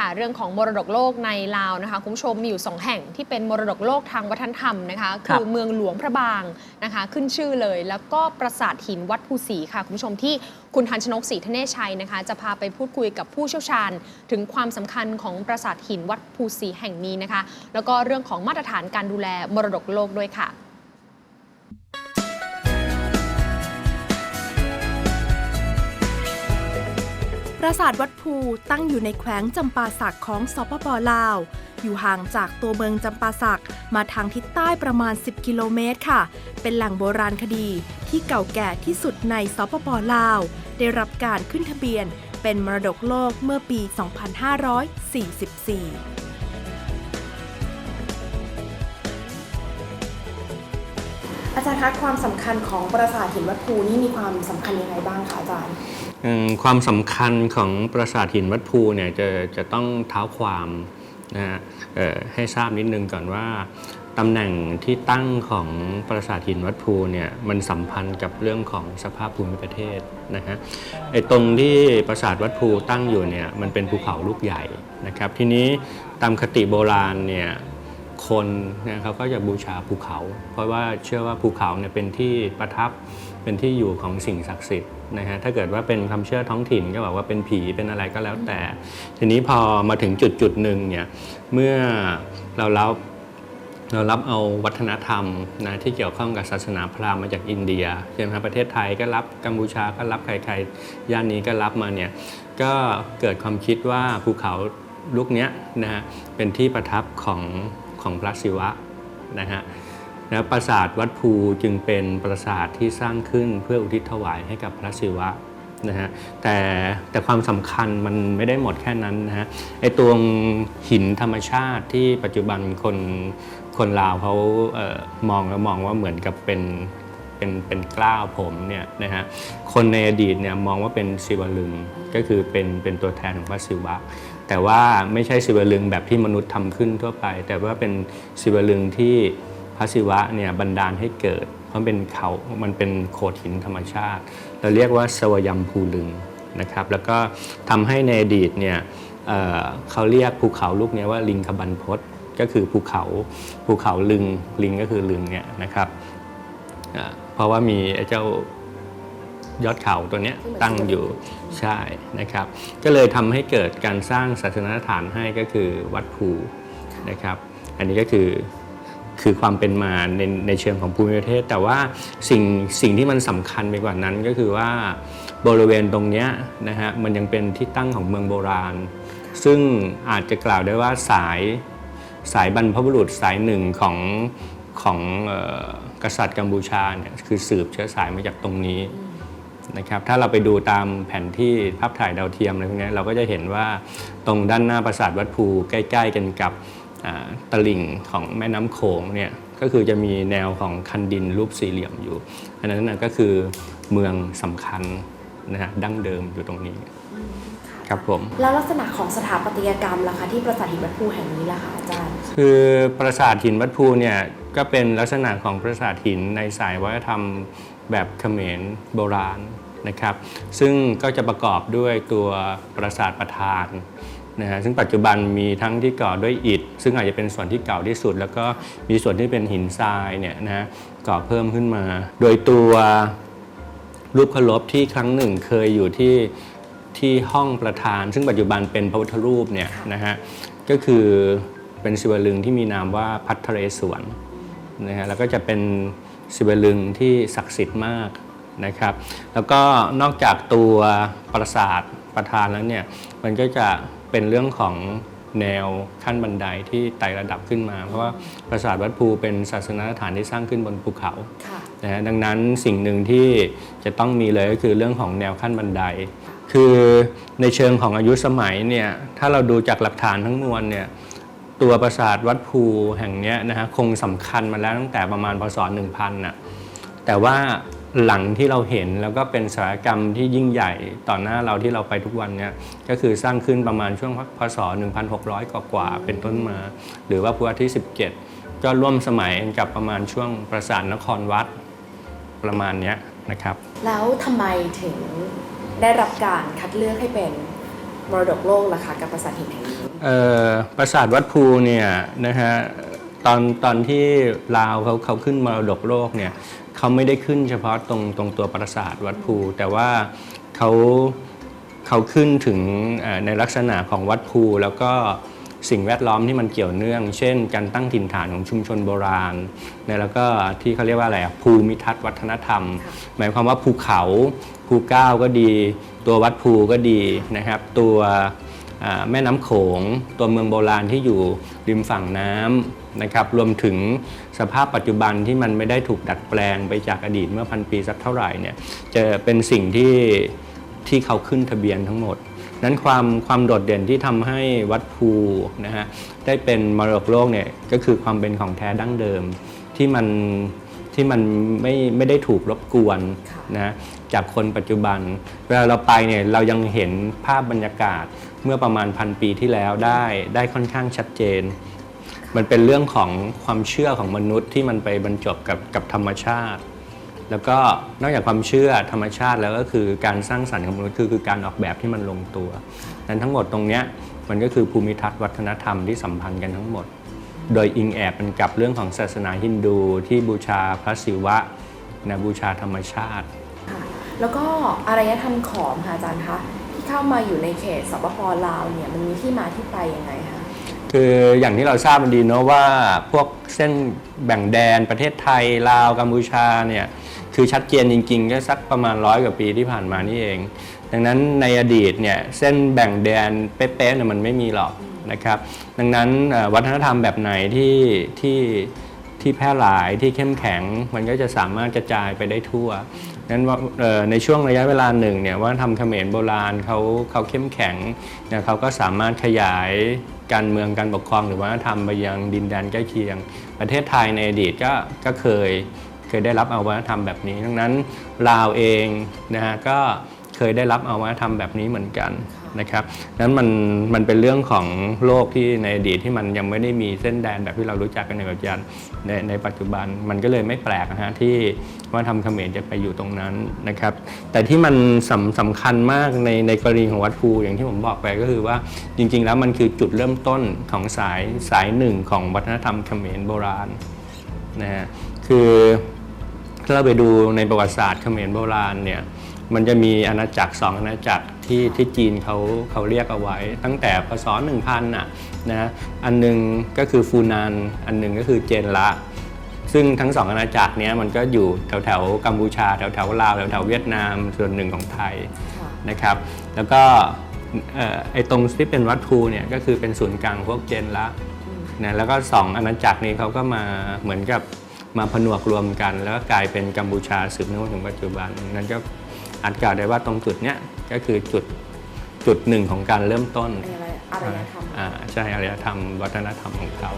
ค่ะ เรื่องของมรดกโลกในลาวนะคะคุณผู้ชมมีอยู่ 2 แห่งที่เป็นมรดกโลกทางวัฒนธรรมนะคะครับคือเมืองหลวงพระบางนะคะ ขึ้นชื่อเลย แล้วก็ปราสาทหินวัดภูศรีค่ะคุณผู้ชมที่คุณทันชนกศรีธเนศชัยนะคะ จะพาไปพูดคุยกับผู้เชี่ยวชาญ ถึงความสำคัญของปราสาทหินวัดภูศรีแห่งนี้นะคะ แล้วก็เรื่องของมาตรฐานการดูแลมรดกโลกด้วยค่ะ ปราสาทวัดภูตั้งอยู่ในแขวงจำปาสักของสปปลาว อยู่ห่างจากตัวเมืองจำปาสักมาทางทิศใต้ประมาณ 10 กิโลเมตรค่ะ เป็นแหล่งโบราณคดีที่เก่าแก่ที่สุดในสปปลาว ได้รับการขึ้นทะเบียนเป็นมรดกโลกเมื่อปี 2544อาจารย์คะความสำคัญของปราสาทหินวัดภูนี่มีความสำคัญยังไงบ้างคะอาจารย์ ความสำคัญของปราสาทหินวัดภูเนี่ยจะจะต้องเท้าความนะฮะให้ทราบนิดนึงก่อนว่าตำแหน่งที่ตั้งของปราสาทหินวัดภูเนี่ยมันสัมพันธ์กับเรื่องของสภาพภูมิประเทศนะฮะไอ้ตรงที่ปราสาทวัดภูตั้งอยู่เนี่ยมันเป็นภูเขาลูกใหญ่นะครับ ทีนี้ตามคติโบราณเนี่ย คนเนี่ยเขาก็จะบูชาภูเขา เพราะว่าเชื่อว่าภูเขาเนี่ยเป็นที่ประทับเป็นที่อยู่ของสิ่งศักดิ์สิทธิ์นะฮะถ้าเกิดว่าเป็นความเชื่อท้องถิ่นก็บอกว่าเป็นผีเป็นอะไรก็แล้วแต่ ทีนี้พอมาถึงจุดจุดหนึ่งเนี่ยเมื่อเรารับเรารับเอาวัฒนธรรมนะที่เกี่ยวข้องกับศาสนาพราหมณ์มาจากอินเดียใช่ไหมครับประเทศไทยก็รับกัมพูชาก็รับใครๆย่านนี้ก็รับมาเนี่ยก็เกิดความคิดว่าภูเขาลูกเนี้ยนะฮะเป็นที่ประทับของ ของพระศิวะนะฮะนะปราสาทวัดภูจึงเป็นปราสาทที่สร้างขึ้นเพื่ออุทิศถวายให้กับพระศิวะนะฮะแต่แต่ความสำคัญมันไม่ได้หมดแค่นั้นนะฮะไอตัวหินธรรมชาติที่ปัจจุบันคนคนลาวเขาเออมองแล้วมองว่าเหมือนกับเป็นเป็นเป็นกล้าวผมเนี่ยนะฮะคนในอดีตเนี่ยมองว่าเป็นศิวลึงก็คือเป็นเป็นตัวแทนของพระศิวะ แต่ว่าไม่ใช่ศิวลึงแบบที่มนุษย์ทำขึ้นทั่วไป แต่ว่าเป็นศิวลึงที่พระศิวะเนี่ยบันดาลให้เกิด เพราะเป็นเขา มันเป็นโขดหินธรรมชาติ เราเรียกว่าสวยัมภูลึงนะครับ แล้วก็ทำให้ในอดีตเนี่ยเเขาเรียกภูเขาลูกนี้ว่าลิงคบันพศก็คือภูเขาภูเขาลึงลิงก็คือลึงเนี่ยนะครับเเพราะว่ามีเจ้า ยอดเขาตัวเนี้ยตั้งอยู่ใช่นะครับ ก็เลยทำให้เกิดการสร้างศาสนสถานให้ก็คือวัดภูนะครับ อันนี้ก็คือคือความเป็นมาในในเชิงของภูมิประเทศ แต่ว่าสิ่งสิ่งที่มันสำคัญไปกว่านั้นก็คือว่าบริเวณตรงนี้นะฮะมันยังเป็นที่ตั้งของเมืองโบราณ ซึ่งอาจจะกล่าวได้ว่าสายสายบรรพบุรุษสายหนึ่งของของออกษัตริย์กัมพูชาเนี่ยคือสืบเชื้อสายมาจากตรงนี้ นะครับถ้าเราไปดูตามแผนที่ภาพถ่ายดาวเทียมอะไรพวกเนี้ยเราก็จะเห็นว่าตรงด้านหน้าปราสาทวัดภูใกล้ ๆ กันกับอ่าตลิ่งของแม่น้ำโขงเนี่ยก็คือจะมีแนวของคันดินรูปสี่เหลี่ยมอยู่ อันนั้นนะก็คือเมืองสำคัญนะฮะดั้งเดิมอยู่ตรงนี้ครับผมแล้วลักษณะของสถาปัตยกรรมล่ะคะที่ปราสาทหินวัดภูแห่งนี้ล่ะคะอาจารย์คือปราสาทหินวัดภูเนี่ยก็เป็นลักษณะของปราสาทหินในสายวัฒนธรรมแบบเขมรโบราณนะครับ ซึ่งก็จะประกอบด้วยตัวปราสาทประธานนะฮะซึ่งปัจจุบันมีทั้งที่ก่อด้วยอิฐ ซึ่งอาจจะเป็นส่วนที่เก่าที่สุด แล้วก็มีส่วนที่เป็นหินทรายเนี่ยนะฮะก่อเพิ่มขึ้นมา โดยตัวรูปเคารพที่ครั้งหนึ่งเคยอยู่ที่ที่ห้องประธาน ซึ่งปัจจุบันเป็นพระพุทธรูปเนี่ยนะฮะก็คือเป็นศิวลึงที่มีนามว่าพัทเรศวรนะฮะแล้วก็จะเป็น ศิวลึงที่ศักดิ์สิทธิ์มากนะครับ แล้วก็นอกจากตัวปราสาทประธานแล้วเนี่ยมันก็จะเป็นเรื่องของแนวขั้นบันไดที่ไต่ระดับขึ้นมา เพราะว่าปราสาทวัดภูเป็นศาสนสถานที่สร้างขึ้นบนภูเขาค่ะนะฮะดังนั้นสิ่งหนึ่งที่จะต้องมีเลยก็คือเรื่องของแนวขั้นบันได คือในเชิงของอายุสมัยเนี่ยถ้าเราดูจากหลักฐานทั้งมวลเนี่ย ตัวปราสาทวัดภูแห่งนี้นะฮะคงสำคัญมาแล้วตั้งแต่ประมาณพศ 1000น่ะแต่ว่าหลังที่เราเห็นแล้วก็เป็นสถานกรรมที่ยิ่งใหญ่ต่อหน้าเราที่เราไปทุกวันเนี่ยก็คือสร้างขึ้นประมาณช่วงพศ 1600 กว่าๆเป็นต้นมา หรือว่าพุทธที่ 17 ก็ร่วมสมัยกับประมาณช่วงปราสาทนครวัดประมาณนี้นะครับ แล้วทำไมถึงได้รับการคัดเลือกให้เป็นมรดกโลกล่ะคะกับปราสาทหินแห่งนี้ ปราสาทวัดภูเนี่ยนะฮะตอนตอนที่ลาวเขาเขาขึ้นมรดกโลกเนี่ยเขาไม่ได้ขึ้นเฉพาะตรงตรงตัวปราสาทวัดภู แต่ว่าเขาเขาขึ้นถึงในลักษณะของวัดภู แล้วก็สิ่งแวดล้อมที่มันเกี่ยวเนื่อง เช่น การตั้งถิ่นฐานของชุมชนโบราณนะแล้วก็ที่เขาเรียกว่าอะไรภูมิทัศน์วัฒนธรรม หมายความว่าภูเขาภูเก้าก็ดี ตัววัดภูก็ดีนะครับ ตัว แม่น้ำโขง ตัวเมืองโบราณที่อยู่ริมฝั่งน้ำนะครับรวมถึงสภาพปัจจุบันที่มันไม่ได้ถูกดัดแปลงไปจากอดีตเมื่อพันปีสักเท่าไหร่เนี่ยจะเป็นสิ่งที่ที่เขาขึ้นทะเบียนทั้งหมด นั้นความความโดดเด่นที่ทำให้วัดภูนะฮะได้เป็นมรดกโลกเนี่ยก็คือความเป็นของแท้ดั้งเดิมที่มันที่มันไม่ไม่ได้ถูกรบกวนค่ะนะจากคนปัจจุบัน เวลาเราไปเนี่ยเรายังเห็นภาพบรรยากาศ เมื่อประมาณพันปีที่แล้วได้ได้ค่อนข้างชัดเจน มันเป็นเรื่องของความเชื่อของมนุษย์ที่มันไปบรรจบกับกับธรรมชาติ แล้วก็นอกจากความเชื่อธรรมชาติแล้วก็คือการสร้างสรรค์ของมนุษย์คือคือการออกแบบที่มันลงตัวนั้นทั้งหมดตรงเนี้ยมันก็คือภูมิทัศน์วัฒนธรรมที่สัมพันธ์กันทั้งหมด โดยอิงแอบเป็นกับเรื่องของศาสนาฮินดูที่บูชาพระศิวะนะบูชาธรรมชาติค่ะแล้วก็อารยธรรมขอมค่ะอาจารย์คะที่ เข้ามาอยู่ในเขตสปปลาวเนี่ยมันมีที่มาที่ไปยังไงคะคืออย่างที่เราทราบมันดีเนาะว่าพวกเส้นแบ่งแดนประเทศไทยลาวกัมพูชาเนี่ยคือชัดเจนจริงๆก็สักประมาณร้อยกว่าปีที่ผ่านมานี่เอง ดังนั้นในอดีตเนี่ยเส้นแบ่งแดนเป๊ะๆเนี่ยมันไม่มีหรอกนะครับ ดังนั้นวัฒนธรรมแบบไหนที่ที่ ที่แพร่หลายที่เข้มแข็ง มันก็จะสามารถกระจายไปได้ทั่วนั้นว่าในช่วงระยะเวลาหนึ่งเนี่ยว่าทำเขมรโบราณเขาเขาเข้มแข็งเนี่ยเขาก็สามารถขยายการเมืองการปกครองหรือว่าทำไปยังดินแดนใกล้เคียง ประเทศไทยในอดีตก็ก็เคยเคยได้รับเอาวัฒนธรรมแบบนี้ ดังนั้นลาวเองนะฮะก็ เคยได้รับเอาวัฒนธรรมแบบนี้เหมือนกันนะครับนั้นมันมันเป็นเรื่องของโลกที่ในอดีตที่มันยังไม่ได้มีเส้นแดนแบบที่เรารู้จักกันในปัจจุบันในในปัจจุบันมันก็เลยไม่แปลกนะฮะที่ว่าทำเขมรจะไปอยู่ตรงนั้นนะครับ แต่ที่มันสำสำคัญมากในในกรณีของวัดภูอย่างที่ผมบอกไปก็คือว่าจริง ๆ แล้วมันคือจุดเริ่มต้นของสายสายหนึ่งของวัฒนธรรมเขมรโบราณนะฮะคือถ้าเราไปดูในประวัติศาสตร์เขมรโบราณเนี่ย มันจะมีอาณาจักรสองอาณาจักรที่ที่จีนเขาเขาเรียกเอาไว้ ตั้งแต่พศ1000น่ะนะอันหนึงก็คือฟูนานอันหนึงก็คือเจนละซึ่งทั้งสองอาณาจักรเนี้ยมันก็อยู่แถวแถวๆกัมพูชาแถวแถวๆลาวแถวแถวๆเวียดนามส่วนหนึ่งของไทยค่ะนะครับ แล้วก็เอ่อไอ้ตรงที่เป็นวัดภูเนี่ยก็คือเป็นศูนย์กลางพวกเจนละนะแล้วก็สองอาณาจักรนี้เขาก็มาเหมือนกับมาผนวกรวมกัน แล้วก็กลายเป็นกัมพูชาสืบเนื่องมาถึงปัจจุบันนั้นก็ อาจกล่าวได้ว่าตรงจุดเนี้ยก็คือจุดจุดหนึ่งของการเริ่มต้น เป็นอะไรอารยธรรม อ่าใช่อารยธรรม วัฒนธรรมของเขา